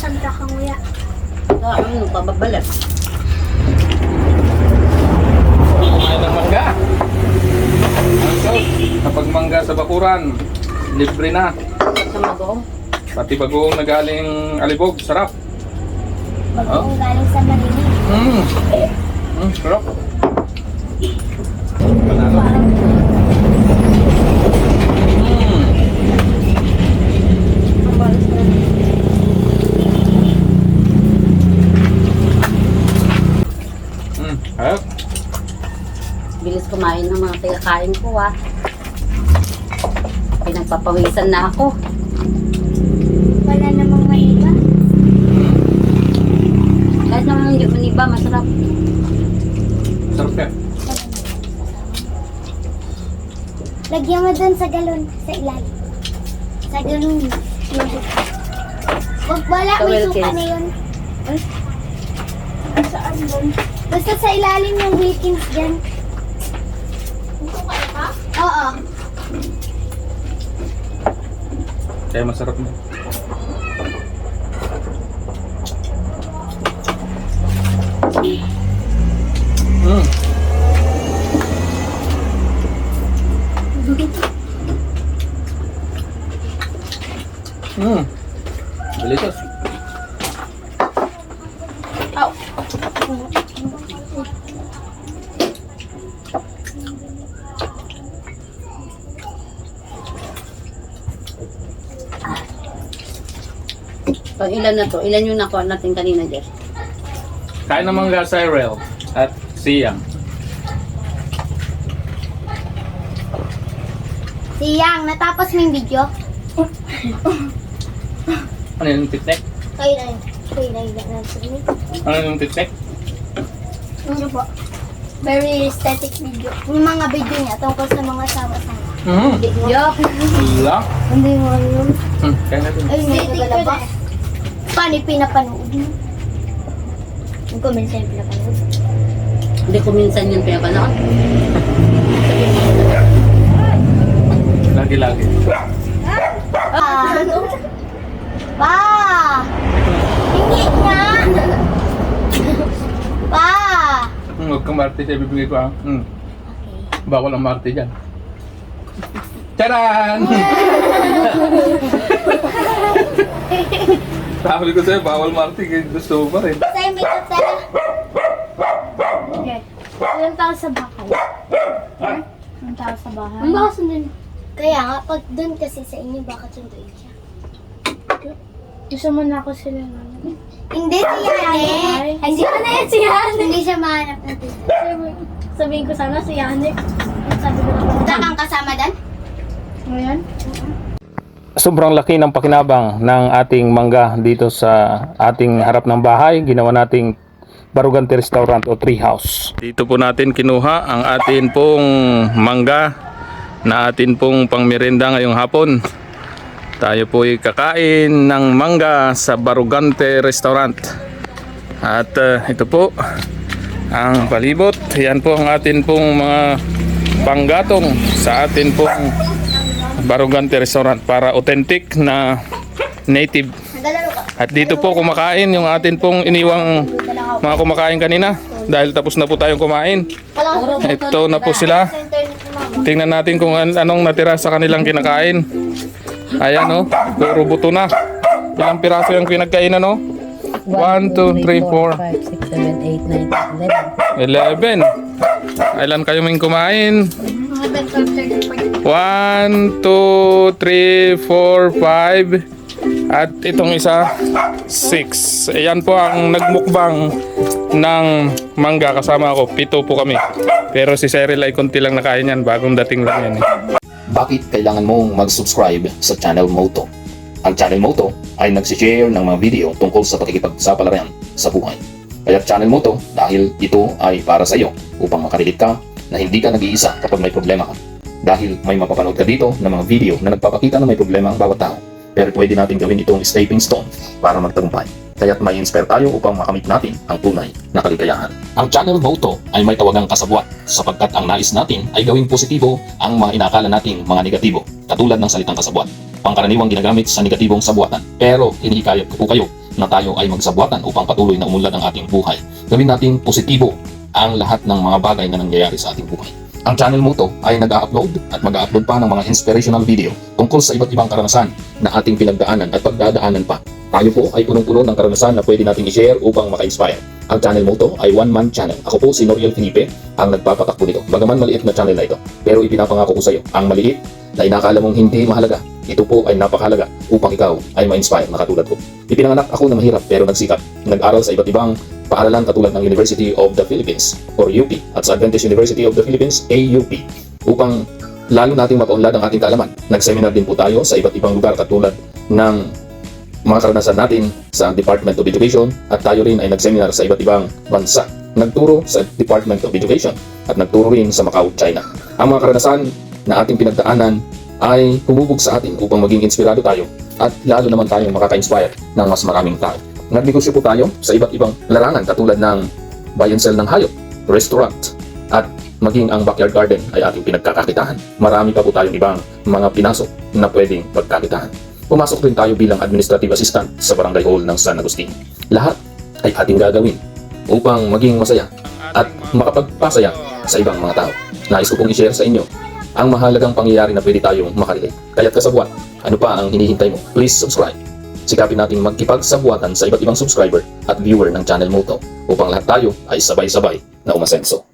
Sandra Kanguya. Ah, ano, pababalat. Kumain ng mangga. Also, kapag mangga sa bakuran, libre na. Sa magoong. Pati bagoong na galing alibog, sarap. Bagong galing sa Manila. Mm. Mm, sarap. Panalo. Mm. Bilis kumain ng mga pinakain ko ah. Pinagpapawisan na ako. Wala namang Manila. Kahit naman hindi man iba, masarap. Sarap yan. Lagyan mo dun sa galon, sa ilalim. Sa galon. Wag wala, Sa may suka na yun. Saan dun? Basta sa ilalim ng Wilkins dyan. Oo. Kaya masarap na. Mm. Mm. Delicious. Pag ilan na to? Ilan yung nakuha natin kanina, Jess? Kain ng mangga Cyril at Siyang. Siyang, natapos mo yung video? Ano yung na yun. Kayo na yun. Nasabi. Ano yung tiktek? Ano po? Very aesthetic video. Yung mga video niya tungkol sa mga sama-sama. Mm. Yuck! Wala. Hindi mo yun. Mm. Kain natin. Ay, may nagalabas. Paano yung pinapanood mo? Yung comment sa'yo yung pinapanood. Hindi ko minsan yung pinapanood. Lagi-lagi. Ah! Pa! Hindi nga! Pa! Mm, Huwag kang marte siya ibibigay ko ha. Mm. Bawal ang marte dyan. Charan! Sabi ko sa'yo, bawal marte. kaya Gusto mo pa rin. Sa'yo may tatala. Okay. Ilang tao sa bahay? Ilang tao sa bahay? Ang baka sundin. Kaya nga, pag doon kasi sa inyo, baka sunduin siya. Gusto mo na ako sila na. Hindi si Yane. Hindi ko na yan si Yane. Hindi siya mahanap natin. Sabihin ko sana si Yannick. Sabi ko na Wala kang kasama doon? Ngayon? Sobrang laki ng pakinabang ng ating mangga dito sa ating harap ng bahay. Ginawa nating Barugante Restaurant o Treehouse. Dito po natin kinuha ang atin pong mangga na atin pong pangmerenda ngayong hapon. Tayo po ay kakain ng mangga sa Barugante Restaurant. At uh, ito po ang palibot. Yan po ang atin pong mga panggatong sa atin pong Barugante Restaurant para authentic na native. At dito po kumakain yung atin pong iniwang mga kumakain kanina dahil tapos na po tayong kumain. Ito na po sila. Tingnan natin kung an- anong natira sa kanilang kinakain. Ayan oh, puro buto na. Ilang piraso yung kinagkainan oh? 1, 2, 3, 4, 5, 6, 7, 8, 9, 10, 11. 11. Ilan kayo may kumain? Mga better third 1, 2, 3, 4, 5. At itong isa, 6. Ayan po ang nagmukbang ng mangga kasama ako. Pito po kami. Pero si Cyril ay konti lang nakain yan. Bagong dating lang yan. Eh. bakit kailangan mong mag-subscribe sa channel Moto. Ang channel Moto ay nagsishare ng mga video tungkol sa pakikipagsapalaran sa buhay. Kaya channel Moto dahil ito ay para sa iyo upang makarelate ka na hindi ka nag-iisa kapag may problema ka. Dahil may mapapanood ka dito ng mga video na nagpapakita na may problema ang bawat tao. Pero pwede natin gawin itong stepping stone para magtagumpay. Kaya't may inspire tayo upang makamit natin ang tunay na kaligayahan. Ang channel Moto ay may tawagang kasabwat sapagkat ang nais natin ay gawing positibo ang mga inakala nating mga negatibo katulad ng salitang kasabwat. Pangkaraniwang ginagamit sa negatibong sabuatan. Pero hinihikayat ko po kayo na tayo ay magsabuatan upang patuloy na umunlad ang ating buhay. Gawin nating positibo ang lahat ng mga bagay na nangyayari sa ating buhay. Ang channel mo to ay nag-upload at mag-upload pa ng mga inspirational video tungkol sa iba't ibang karanasan na ating pinagdaanan at pagdadaanan pa. Tayo po ay punong-puno ng karanasan na pwede nating i-share upang maka-inspire. Ang channel mo to ay one-man channel. Ako po si Noriel Felipe ang nagpapatakbo nito. Bagaman maliit na channel na ito, pero ipinapangako ko sa iyo, ang maliit na inakala mong hindi mahalaga, ito po ay napakahalaga upang ikaw ay ma-inspire na katulad ko. Ipinanganak ako na mahirap pero nagsikap. Nag-aral sa iba't ibang paaralan katulad ng University of the Philippines or UP at sa Adventist University of the Philippines AUP upang lalo nating mapaunlad ang ating kaalaman. Nag-seminar din po tayo sa iba't ibang lugar katulad ng mga karanasan natin sa Department of Education at tayo rin ay nag-seminar sa iba't ibang bansa. Nagturo sa Department of Education at nagturo rin sa Macau, China. Ang mga karanasan na ating pinagdaanan ay humubog sa atin upang maging inspirado tayo at lalo naman tayong makaka-inspire ng mas maraming tao. Nagnegosyo po tayo sa iba't ibang larangan katulad ng buy and sell ng hayop, restaurant, at maging ang backyard garden ay ating pinagkakakitaan. Marami pa po tayong ibang mga pinasok na pwedeng pagkakitaan. Pumasok rin tayo bilang administrative assistant sa barangay hall ng San Agustin. Lahat ay ating gagawin upang maging masaya at makapagpasaya sa ibang mga tao. Nais ko pong i-share sa inyo ang mahalagang pangyayari na pwede tayong makarelate. Kaya't kasabwat, ano pa ang hinihintay mo? Please subscribe. Sikapin natin magkipagsabuatan sa iba't ibang subscriber at viewer ng channel mo to upang lahat tayo ay sabay-sabay na umasenso.